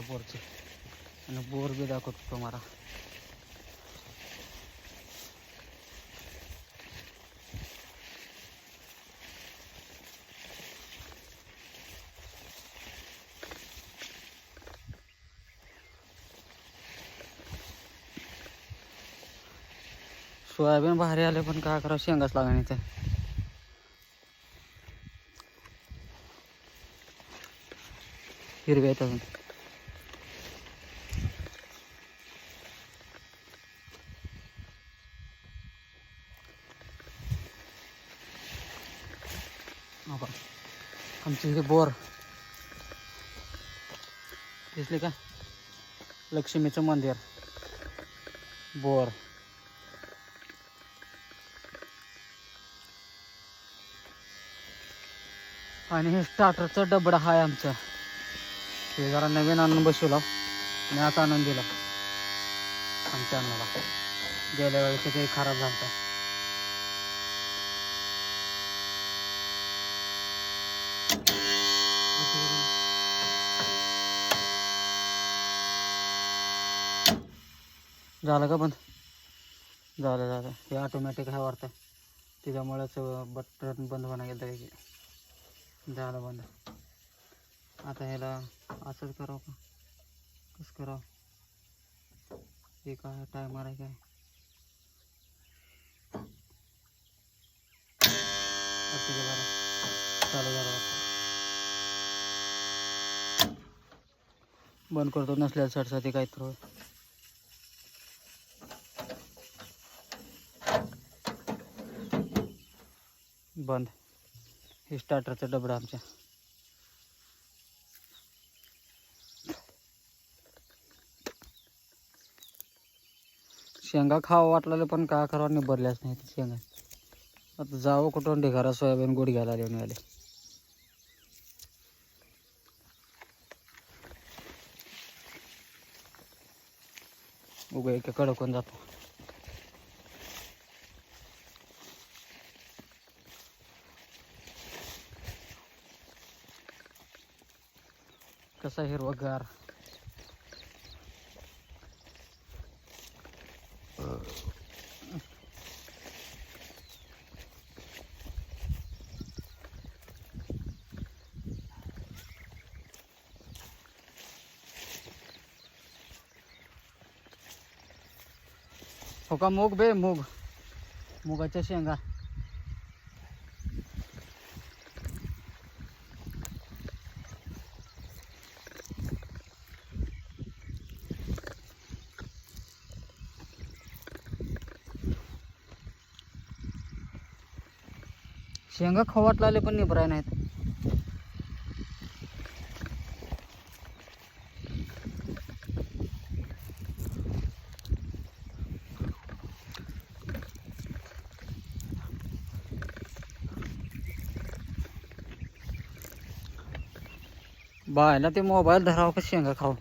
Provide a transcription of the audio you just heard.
बोरचे आणि बोर बी दाखवतो तुम्हाला. सोयाबीन भारी आले पण काय करावं शेंगाच लागणार इथे. हिरव्या आहेत अजून. आमचे हे बोर. दिसले का? लक्ष्मीचं मंदिर. बोर. आणि हे स्टार्टरचं डबडा आहे आमचं. हे जरा नवीन आणून बसवला. आणि आता आणून दिला. आमच्या अन्नाला. गेल्या वेळेस ते खराब झालं झालं का बंद? झालं झालं. हे ऑटोमॅटिक आहे वाटतं. त्याच्यामुळेच बटन बंद होणं गेलं त्याची झालं बंद. आता ह्याला असंच करावं का? कसं करावं? हे काय टायमर आहे काय? चालू झालं बंद करतो नसल्यासाठी काय तर बंद. हे स्टार्टरचं डबडं आमच्या. शेंगा खावं वाटलेलं पण काय करावं निबरल्याच नाही शेंगा. आता जावं कुठून ढिगारा सोयाबीन गोड घ्यायला आले मिळाले उगा एका कडकून जातो. कसा हिरवागार हो का मूग बे मूग मुगाच्या शेंगा शेंगा खवाट लावले पण निभराय नाहीत. बायला ते मोबाईल धरावं का शेंगा खाऊ